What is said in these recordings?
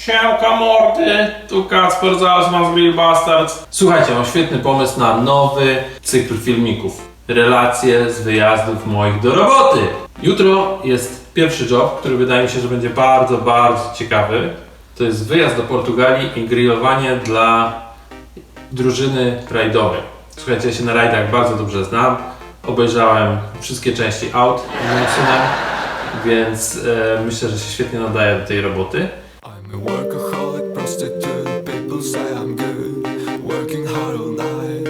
Siemka mordy, tu Kacper Zalsman z Grill Bastards. Słuchajcie, mam świetny pomysł na nowy cykl filmików. Relacje z wyjazdów moich do roboty. Jutro jest pierwszy job, który wydaje mi się, że będzie bardzo, bardzo ciekawy. To jest wyjazd do Portugalii i grillowanie dla drużyny rajdowej. Słuchajcie, ja się na rajdach bardzo dobrze znam. Obejrzałem wszystkie części aut z więc e, myślę, że się świetnie nadaje do tej roboty. Workaholic prostitute. People say I'm good, working hard all night.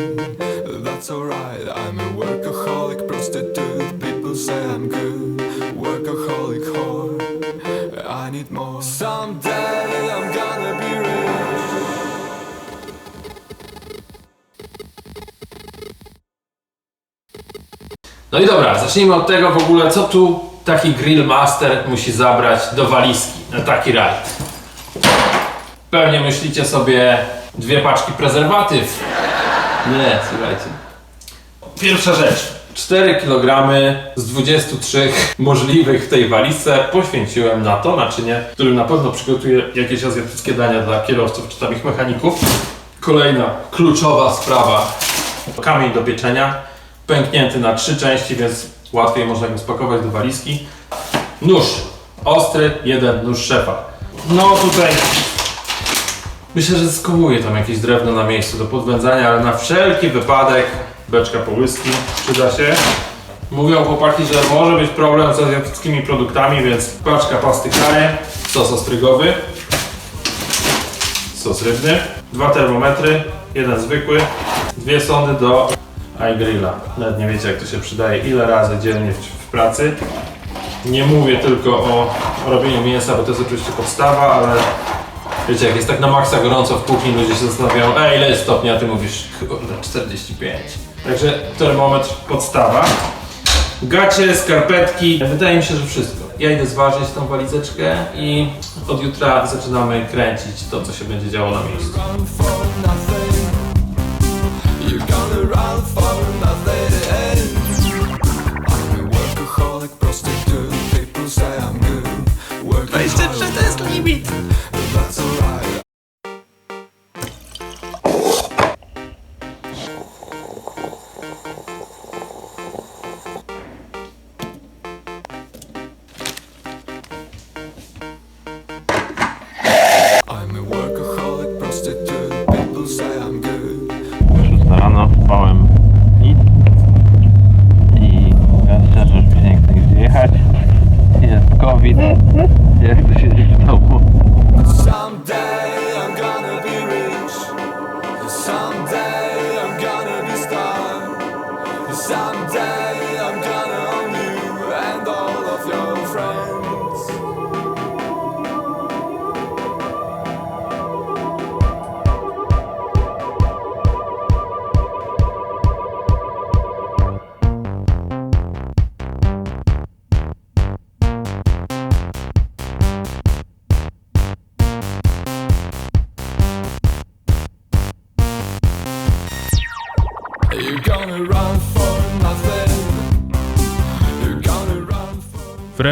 That's alright. I'm a workaholic prostitute. People say I'm good, workaholic. I need more. Someday I'm gonna be rich. No i dobra, zacznijmy od tego w ogóle, co tu taki grill master musi zabrać do walizki na taki rajd. Pewnie myślicie sobie dwie paczki prezerwatyw. Nie, słuchajcie. Pierwsza rzecz. 4 kg z 23 możliwych w tej walizce poświęciłem na to naczynie, którym na pewno przygotuję jakieś azjatyckie dania dla kierowców czy tam ich mechaników. Kolejna kluczowa sprawa. Kamień do pieczenia, pęknięty na trzy części, więc łatwiej można go spakować do walizki. Nóż ostry, jeden nóż szefa. No tutaj myślę, że skołuję tam jakieś drewno na miejscu do podwędzania, ale na wszelki wypadek beczka po whisky przyda się. Mówią chłopaki, że może być problem z azjatyckimi produktami, więc paczka pasty Kare, sos ostrygowy, sos rybny, dwa termometry, jeden zwykły, dwie sony do iGrilla. Nawet nie wiecie jak to się przydaje, ile razy dziennie w, w pracy. Nie mówię tylko o robieniu mięsa, bo to jest oczywiście podstawa, ale wiecie jak jest tak na maksa gorąco w kuchni, ludzie się zastanawiają, ej ile jest stopni, a ty mówisz, kurde 45. Także termometr podstawa. Gacie, skarpetki, wydaje mi się, że wszystko. Ja idę zważyć tą walizeczkę i od jutra zaczynamy kręcić to, co się będzie działo na miejscu.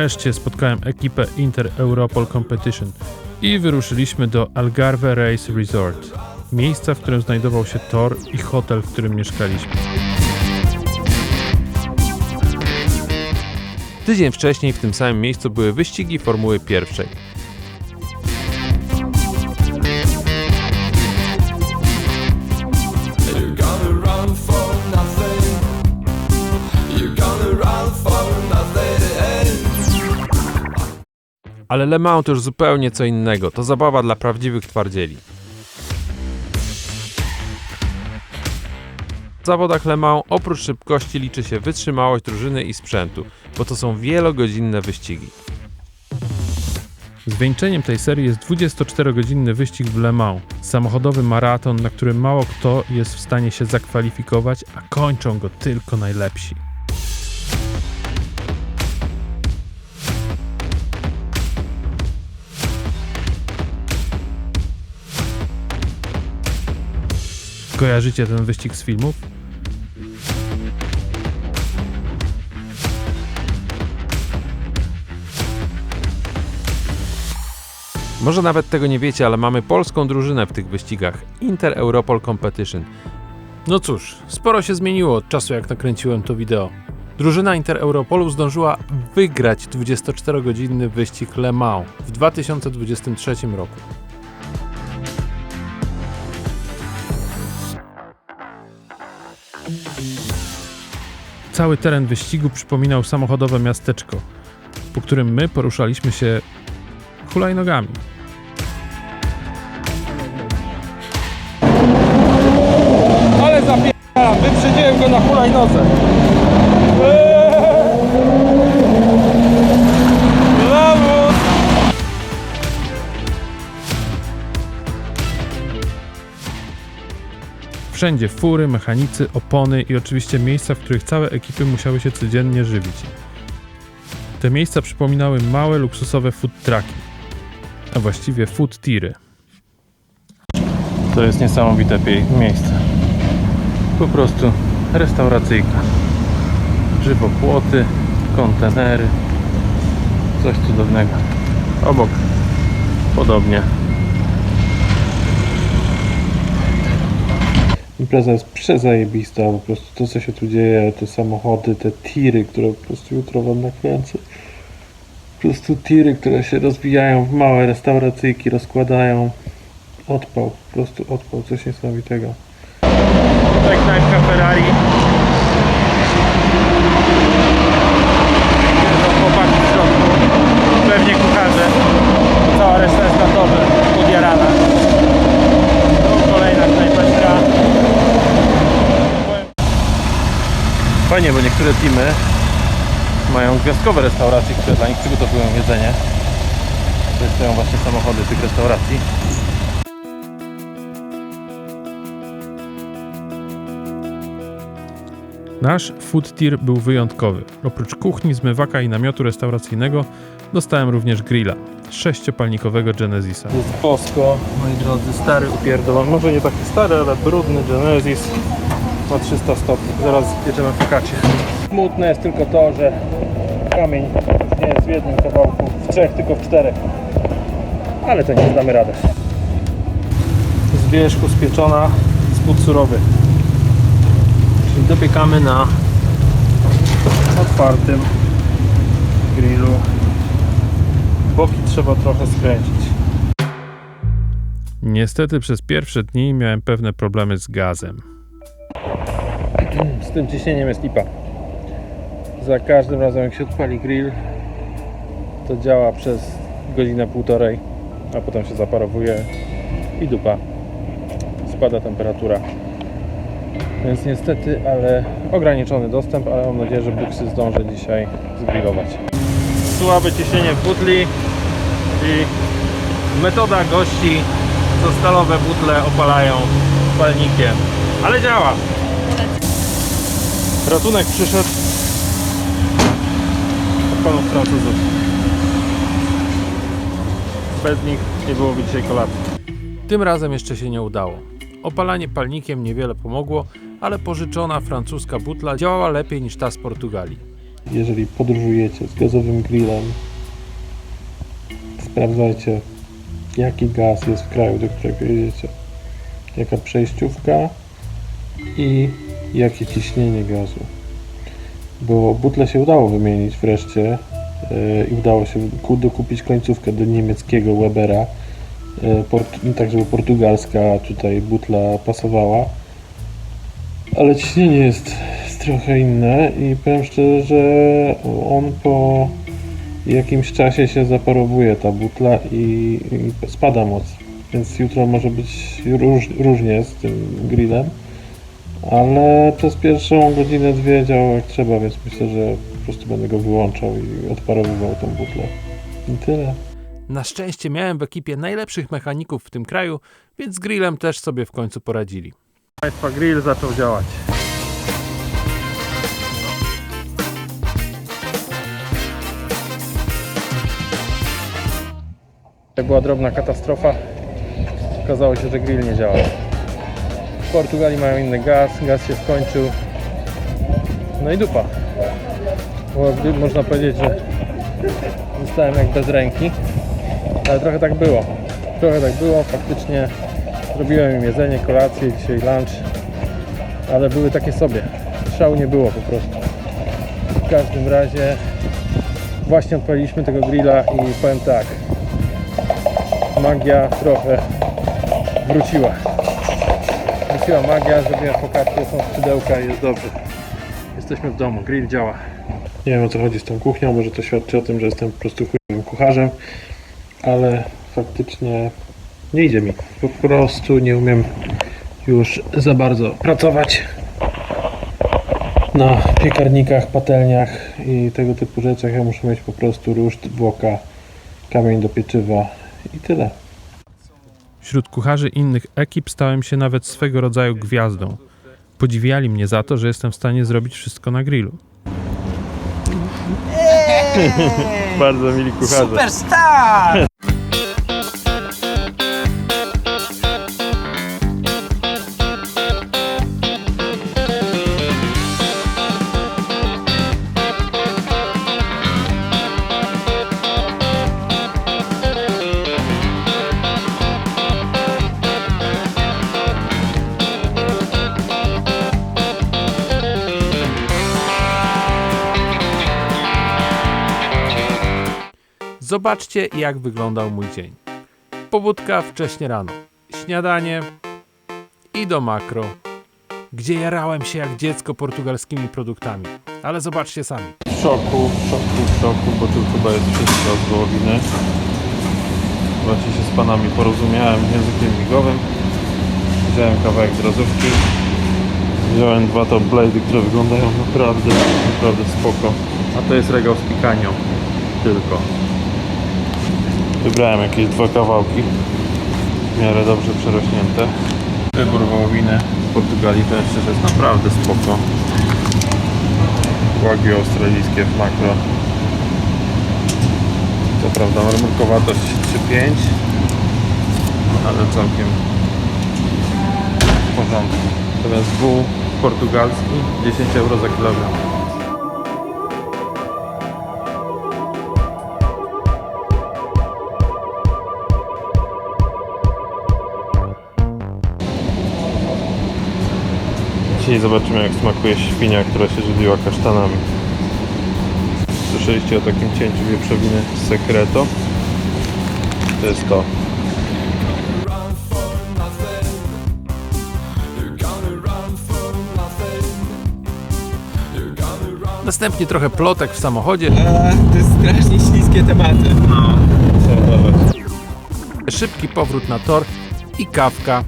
Wreszcie spotkałem ekipę Inter Europol Competition i wyruszyliśmy do Algarve Race Resort, miejsca, w którym znajdował się tor i hotel, w którym mieszkaliśmy. Tydzień wcześniej w tym samym miejscu były wyścigi Formuły Pierwszej. Ale Le Mans to już zupełnie co innego, to zabawa dla prawdziwych twardzieli. W zawodach Le Mans oprócz szybkości liczy się wytrzymałość drużyny i sprzętu, bo to są wielogodzinne wyścigi. Zwieńczeniem tej serii jest 24-godzinny wyścig w Le Mans, samochodowy maraton, na którym mało kto jest w stanie się zakwalifikować, a kończą go tylko najlepsi. Kojarzycie ten wyścig z filmów? Może nawet tego nie wiecie, ale mamy polską drużynę w tych wyścigach Inter Europol Competition. No cóż, sporo się zmieniło od czasu jak nakręciłem to wideo. Drużyna Inter Europolu zdążyła wygrać 24-godzinny wyścig Le Mans w 2023 roku. Cały teren wyścigu przypominał samochodowe miasteczko, po którym my poruszaliśmy się hulajnogami. Ale zapieram, wyprzedziłem go na hulajnodze. Wszędzie fury, mechanicy, opony i oczywiście miejsca, w których całe ekipy musiały się codziennie żywić. Te miejsca przypominały małe, luksusowe food trucki, a właściwie food tiry. To jest niesamowite miejsce. Po prostu restauracyjka. Żywopłoty, kontenery, coś cudownego. Obok podobnie. Impreza jest przezajebista, po prostu to co się tu dzieje, te samochody, te tiry, które po prostu jutro wam nakręcę. Po prostu tiry, które się rozwijają w małe restauracyjki, rozkładają. Odpał, po prostu odpał, coś niesamowitego. Tutaj knajpka Ferrari. Siedzą chłopaki w środku. Pewnie kucharze. Cała reszta jest na torze. Podjarana. Tu kolejna knajpeczka. Fajnie, bo niektóre teamy mają gwiazdkowe restauracje, które dla nich przygotowują jedzenie. Testują właśnie samochody tych restauracji. Nasz food tier był wyjątkowy. Oprócz kuchni, zmywaka i namiotu restauracyjnego dostałem również grilla sześciopalnikowego Genesisa. Jest bosko, moi drodzy, stary upierdolony. Może nie taki stary, ale brudny Genesis. Ma 300 stopni. Zaraz jedziemy w kacie. Smutne jest tylko to, że kamień nie jest w jednym kawałku, w trzech, tylko w czterech. Ale to nie damy radę. Z wierzchu spieczona, spód surowy. Czyli dopiekamy na otwartym grillu. Boki trzeba trochę skręcić. Niestety przez pierwsze dni miałem pewne problemy z gazem. Z tym ciśnieniem jest lipa. Za każdym razem jak się odpali grill, to działa przez godzinę, półtorej, a potem się zaparowuje i dupa. Spada temperatura. Więc niestety, ale ograniczony dostęp, ale mam nadzieję, że buksy zdążę dzisiaj zgrillować. Słabe ciśnienie butli i metoda gości, co stalowe butle opalają palnikiem. Ale działa! Ratunek przyszedł od panów Francuzów. Bez nich nie byłoby dzisiaj kolacji. Tym razem jeszcze się nie udało. Opalanie palnikiem niewiele pomogło, ale pożyczona francuska butla działała lepiej niż ta z Portugalii. Jeżeli podróżujecie z gazowym grillem, sprawdzajcie jaki gaz jest w kraju, do którego jedziecie. Jaka przejściówka i jakie ciśnienie gazu. Bo butle się udało wymienić wreszcie yy, i udało się ku- dokupić końcówkę do niemieckiego Webera, yy, port, tak żeby portugalska tutaj butla pasowała. Ale ciśnienie jest, jest trochę inne i powiem szczerze, że on po jakimś czasie się zaparowuje ta butla i, i spada moc. Więc jutro może być róż, różnie z tym grillem. Ale przez pierwszą godzinę, dwie działał jak trzeba, więc myślę, że po prostu będę go wyłączał i odparowywał tą butlę. I tyle. Na szczęście miałem w ekipie najlepszych mechaników w tym kraju, więc z grillem też sobie w końcu poradzili. Państwa grill zaczął działać. Była drobna katastrofa. Okazało się, że grill nie działa. W Portugalii mają inny gaz, gaz się skończył. No i dupa. Bo można powiedzieć, że zostałem jak bez ręki. Ale trochę tak było. Trochę tak było, faktycznie robiłem im jedzenie, kolację, dzisiaj lunch, ale były takie sobie. Szału nie było po prostu. W każdym razie właśnie odpaliliśmy tego grilla i powiem tak, magia trochę wróciła. Wróciła magia, zrobiłem pokażkę, są skrzydełka i jest dobrze. Jesteśmy w domu, grill działa. Nie wiem o co chodzi z tą kuchnią, może to świadczy o tym, że jestem po prostu chujowym kucharzem, ale faktycznie nie idzie mi. Po prostu nie umiem już za bardzo pracować na piekarnikach, patelniach i tego typu rzeczach. Ja muszę mieć po prostu ruszt, włoka, kamień do pieczywa i tyle. Wśród kucharzy innych ekip stałem się nawet swego rodzaju gwiazdą. Podziwiali mnie za to, że jestem w stanie zrobić wszystko na grillu. Bardzo mili kucharze. Superstar! Zobaczcie, jak wyglądał mój dzień. Pobudka wcześnie rano, śniadanie i do makro, gdzie jarałem się jak dziecko portugalskimi produktami. Ale zobaczcie sami. W szoku, w szoku, w szoku, bo tu chyba jest wszystko z wołowiny. Właśnie się z panami porozumiałem językiem migowym. Wziąłem kawałek drazówki. Wziąłem dwa top blady, które wyglądają naprawdę, naprawdę spoko. A to jest regał z pikanią. Tylko. Wybrałem jakieś dwa kawałki. W miarę dobrze przerośnięte. Wybór wołowiny w Portugalii to jeszcze jest naprawdę spoko. Wagyu australijskie w makro. Co prawda marmurkowatość 3,5 ale całkiem w porządku. Natomiast wół portugalski 10 euro za kilogram. Dzisiaj zobaczymy jak smakuje świnia, która się żywiła kasztanami. Słyszeliście o takim cięciu wieprzowiny Secreto? To jest to. Następnie trochę plotek w samochodzie, to jest strasznie śliskie tematy. szybki powrót na tor i kawka.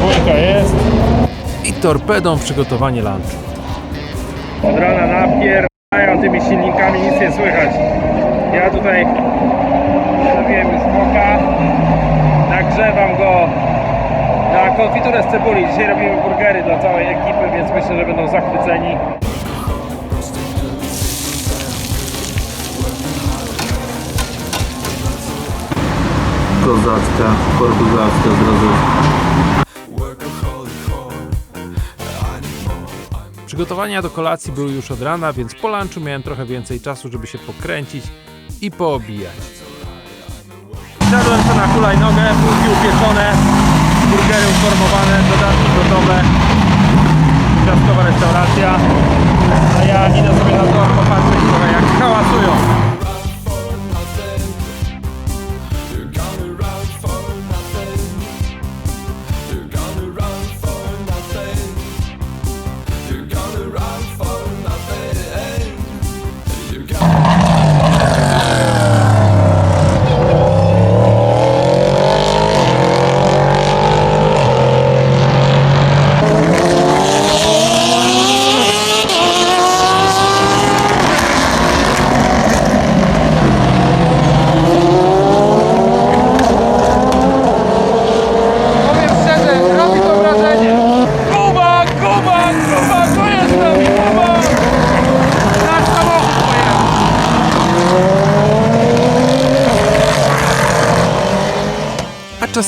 Kawulka jest. I torpedą przygotowanie lunchu. Od rana napierdają tymi silnikami, nic nie słychać. Ja tutaj zrobiłem już moka, nagrzewam go na konfiturę z cebuli. Dzisiaj robimy burgery dla całej ekipy, więc myślę, że będą zachwyceni. Kozacka, portugalska drazówka. Workaholic Przygotowania do kolacji były już od rana, więc po lunchu miałem trochę więcej czasu, żeby się pokręcić i poobijać. Siadłem sobie na hulajnogę, bułki upieczone, burgery uformowane, dodatki gotowe. Gwiazdkowa restauracja. A ja idę sobie na to popatrzeć trochę jak hałasują.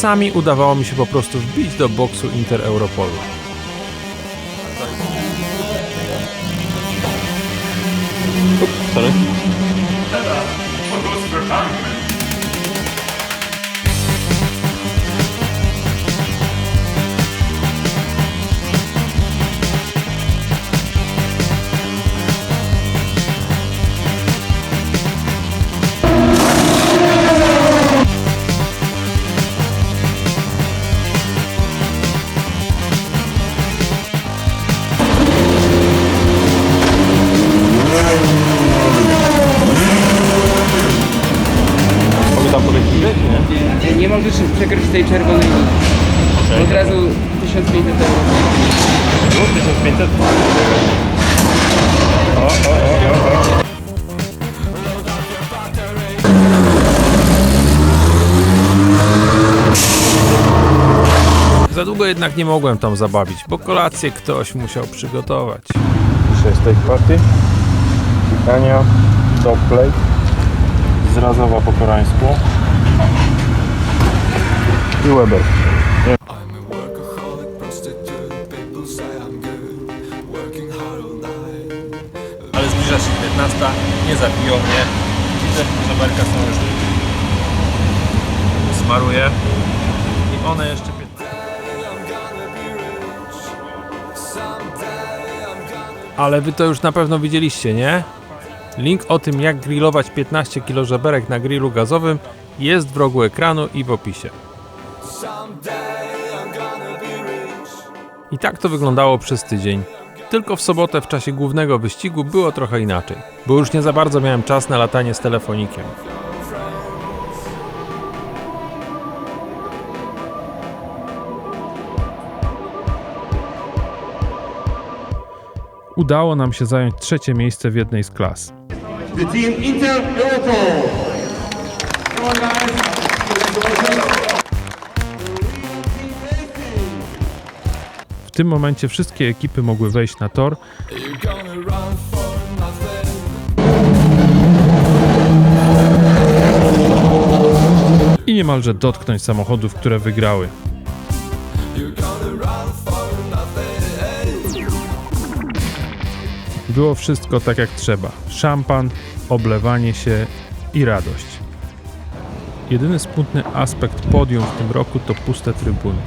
czasami udawało mi się po prostu wbić do boksu Inter-Europolu. Sorry. Jednak nie mogłem tam zabawić, bo kolację ktoś musiał przygotować. Dzisiaj steak party, pikania, dog plate, zrazowa po koreańsku i Weber. Ale zbliża się 15, nie zabiją mnie. Widzę, że żeberka są już smaruję. I one jeszcze Ale wy to już na pewno widzieliście, nie? Link o tym, jak grillować 15 kg żeberek na grillu gazowym jest w rogu ekranu i w opisie. I tak to wyglądało przez tydzień. Tylko w sobotę w czasie głównego wyścigu było trochę inaczej, bo już nie za bardzo miałem czas na latanie z telefonikiem. Udało nam się zająć trzecie miejsce w jednej z klas. the team Inter. W tym momencie wszystkie ekipy mogły wejść na tor i niemalże dotknąć samochodów, które wygrały. Było wszystko tak jak trzeba. Szampan, oblewanie się i radość. Jedyny smutny aspekt podium w tym roku to puste trybuny.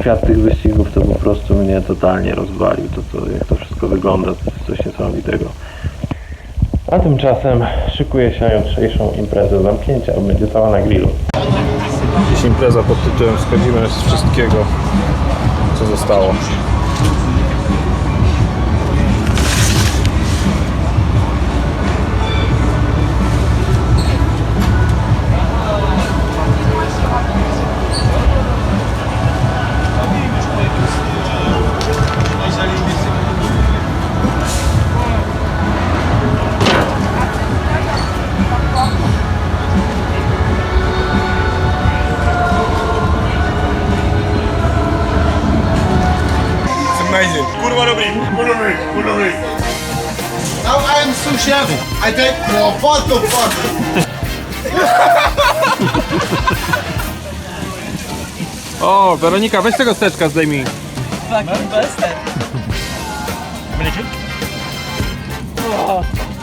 Świat tych wyścigów to po prostu mnie totalnie rozwalił. To, to jak to wszystko wygląda, to jest coś niesamowitego. A tymczasem szykuje się na jutrzejszą imprezę zamknięcia, bo będzie cała na grillu. Dziś impreza pod tytułem Schodzimy z wszystkiego, co zostało. I take more photo photo. O, Weronika, weź tego steczka zdejmij.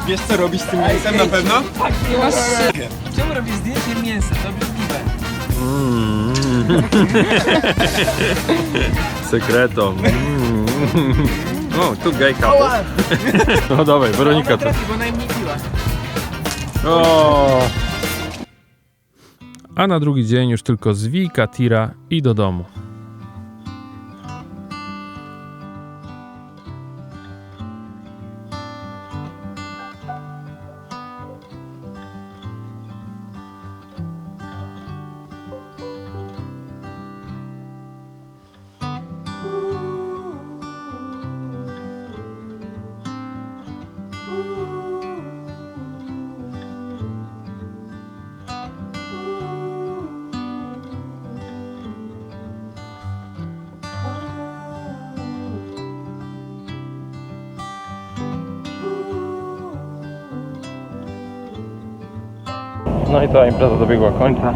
Wiesz co robić z tym mięsem na pewno? Nie masz... Czemu robisz zdjęcie mięsa? To obrzydliwe. Sekreto. O, tu gay couple. No dawaj, Weronika to. Bo najmniej piła. O. A na drugi dzień już tylko zwika, tira i do domu. No i cała impreza dobiegła końca.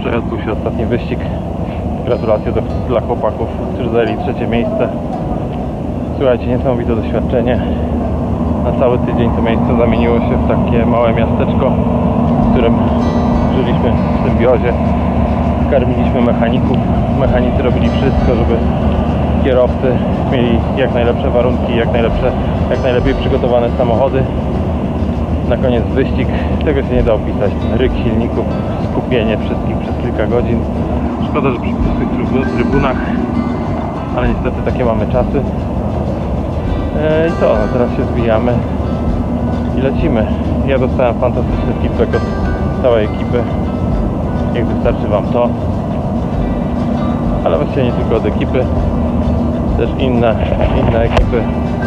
Przewiódł się ostatni wyścig. Gratulacje do, dla chłopaków, którzy zajęli trzecie miejsce. Słuchajcie, niesamowite doświadczenie. na cały tydzień to miejsce zamieniło się w takie małe miasteczko, w którym żyliśmy w symbiozie. Karmiliśmy mechaników. Mechanicy robili wszystko, żeby kierowcy mieli jak najlepsze warunki, jak najlepsze, jak najlepiej przygotowane samochody. Na koniec wyścig, tego się nie da opisać. Ryk silników, skupienie wszystkich przez kilka godzin. Szkoda, że przy pustych trybu- trybunach, ale niestety takie mamy czasy. E, I co, no teraz się zbijamy i lecimy. Ja dostałem fantastyczny feedback od całej ekipy. Jak wystarczy Wam to. Ale właściwie nie tylko od ekipy. Też inne, inne ekipy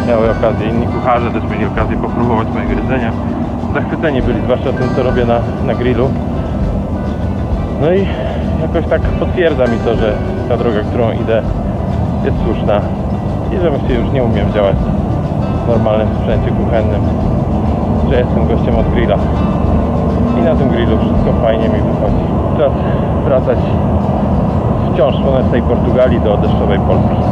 miały okazję, inni kucharze też mieli okazję popróbować mojego jedzenia. Zachwyceni byli, zwłaszcza tym, co robię na, na grillu. No i jakoś tak potwierdza mi to, że ta droga, którą idę jest słuszna i że właściwie już nie umiem działać w normalnym sprzęcie kuchennym, że jestem gościem od grilla i na tym grillu wszystko fajnie mi wychodzi. Czas wracać wciąż w tej Portugalii do deszczowej Polski.